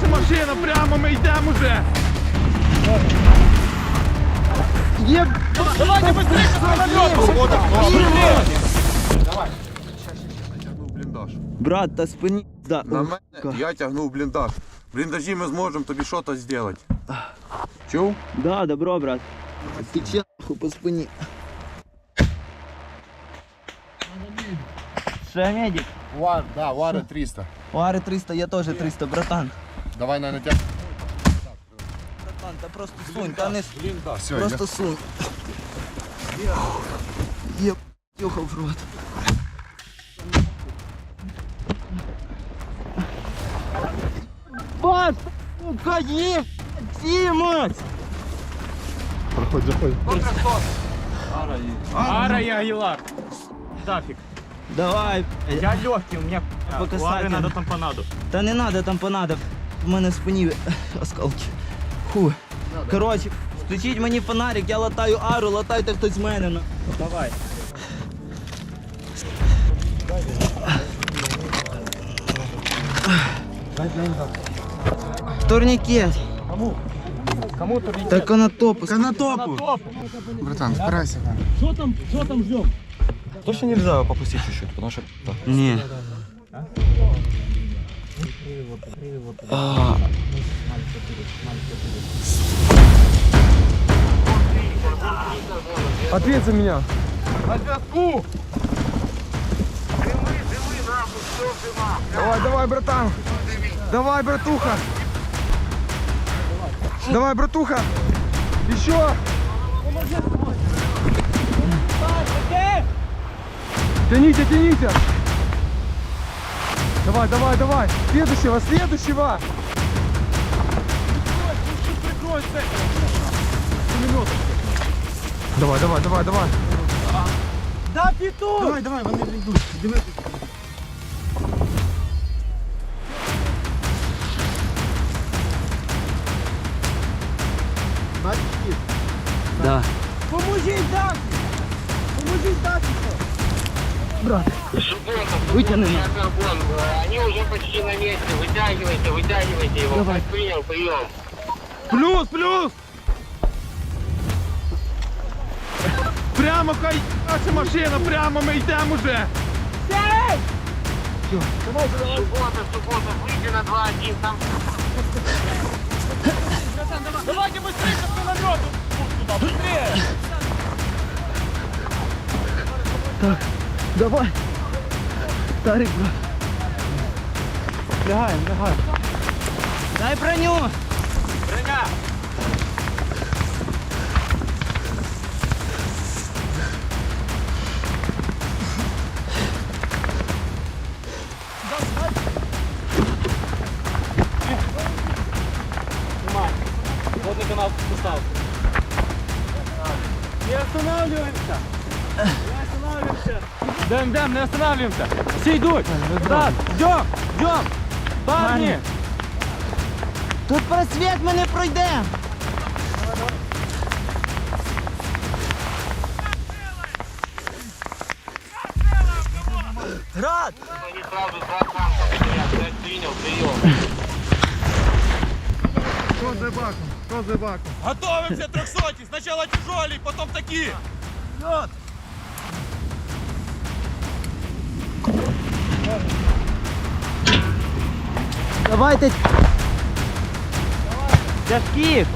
Це машина прямо, ми йдемо вже. Є... Давайте Тягнув бліндаж. Брат, та спині. Да. На Ох, мене я тягнув бліндаж. В бліндажі ми зможемо тобі щось зробити. Чув? Да, добро, брат. Тече нахуй по спині. Ще медик. Вар, да, вара 300. Уари 300, я теж 300, братан. Давай на натяг. Братан, та просто сунь, та не с- Все, просто сунь. Є юхав в рот. Бас, сука, є! Сімось! Проходь, заходь. Ара и Агилар. Дафиг. Давай. Я легкий, у меня По у Ары касательной. надо тампонаду. Та не надо там понадо. В мене в спині осколки. Фу. Коротше, включіть мені фонарик, я латаю ару, латайте хтось з мене. на. Давай. Турнікет. Кому то Та канатопу. Канатопу. Братан, спирайся. Точно нельзя попустить чуть-чуть, потому что да. Ні. А, Ответь за меня. Давай, давай, братан. Давай, братуха. Давай, братуха. Еще. Тяните, тяните. Давай, давай, давай. Следующего, следующего. Давай, давай, давай, давай. Да, петух! Давай, давай, вони йдуть. Диви. да. Поможіть дати! Поможіть дати! На. Вон, они уже почти на месте. Вытягивайте, вытягивайте его. Давай. Принял, прием. Плюс, плюс! Прямо хай наша машина, прямо ми йдемо вже! Суббота, суббота, выйди на 2-1, там Давайте быстрее к! Туда, быстрее! Давай. Тарик, брат. Лягаємо, лягаємо. Дай броню. Броня! Водный канал состав. Не останавливаемся! Останавливаемся! Дем, дем, не останавливаемся! Все идут! Так, ждем, ждем! Парни! Тут просвіт ми не пройдемо. Град! они сразу. Я принял, прием. Що за баком? Що за баком? Готовимся, трехсотый! Сначала тяжелый, потом такие! Давайте. Тяжких!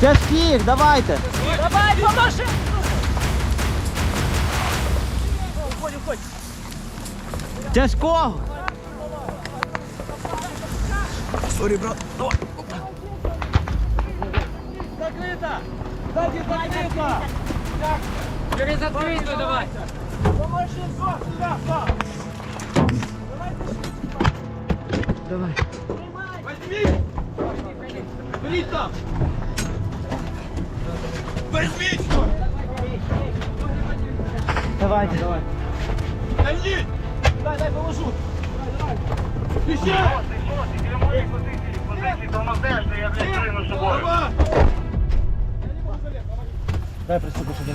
Тяжких, давайте! Давай, поможи! Тяжкого! Сорі, брат. Давай. Закрыто! Сзади закрыто! Через открытую давай. Давай. Возьми! Блин там! Возьми! Давайте. Возьми! Дай, дай, положу! Еще! собой. Давай! Дай приступи, щоб не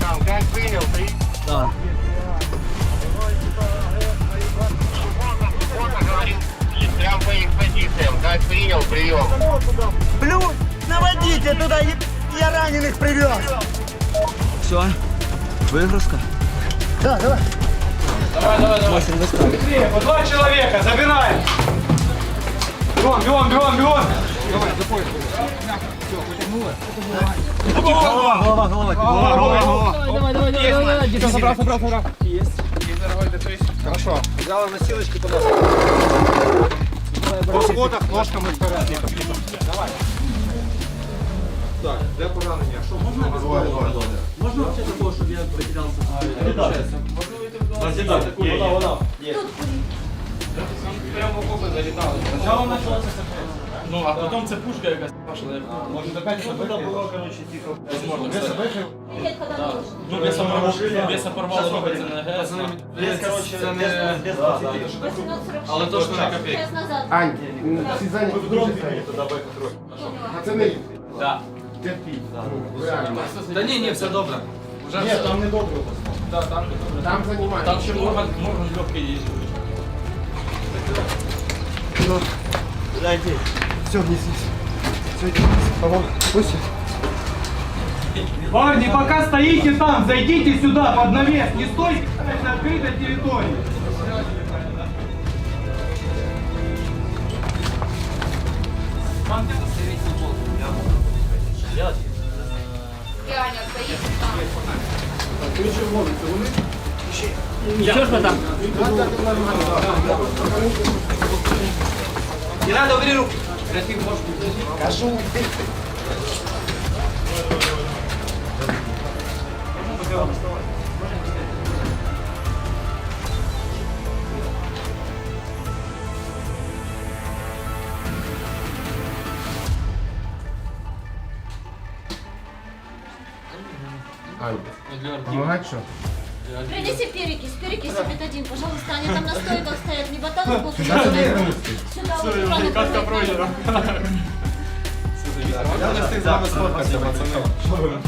Там, как принял, при... Да. Прям по экспозициям. Как принял, прием. Плюс наводите туда, я раненых привез. Все. Вигрузка. Быстрее, по два человека, забираем. Бегом, бегом, бегом, бегом. Давай, давай, давай, давай, давай. Собрал, собрал, собрал. Есть. Хорошо. По сходах ножками вперед. Ну, а потом це пушка якась пошла. Може опять це було, короче, тихо. Возможно, веса вихив. Ну, веса порвало, веса порвало робить, це не ГС. Вес, короче, це не... Але то, що на копійки. Час назад. Ань, всі зайняті дуже зайняті. Пацани, Да. терпіть. Ну, реально. Та ні, ні, все добре. Вже Ні, все. там не добре. Да, там не добре. Там займають. Там ще Морган, Морган легкий їздить. Парни, пока стоите там, зайдите сюда под навес, не стойте на открытой территории. Аня стоїть там. Не надо, убери руку. Ань, помагати що? Принеси перекись, перекись один, пожалуйста. Они там на стойках стоят, не ботану сбоку. Сюда, вот, охрана пройдет. Я не встиг з вами сфоткатися, пацани.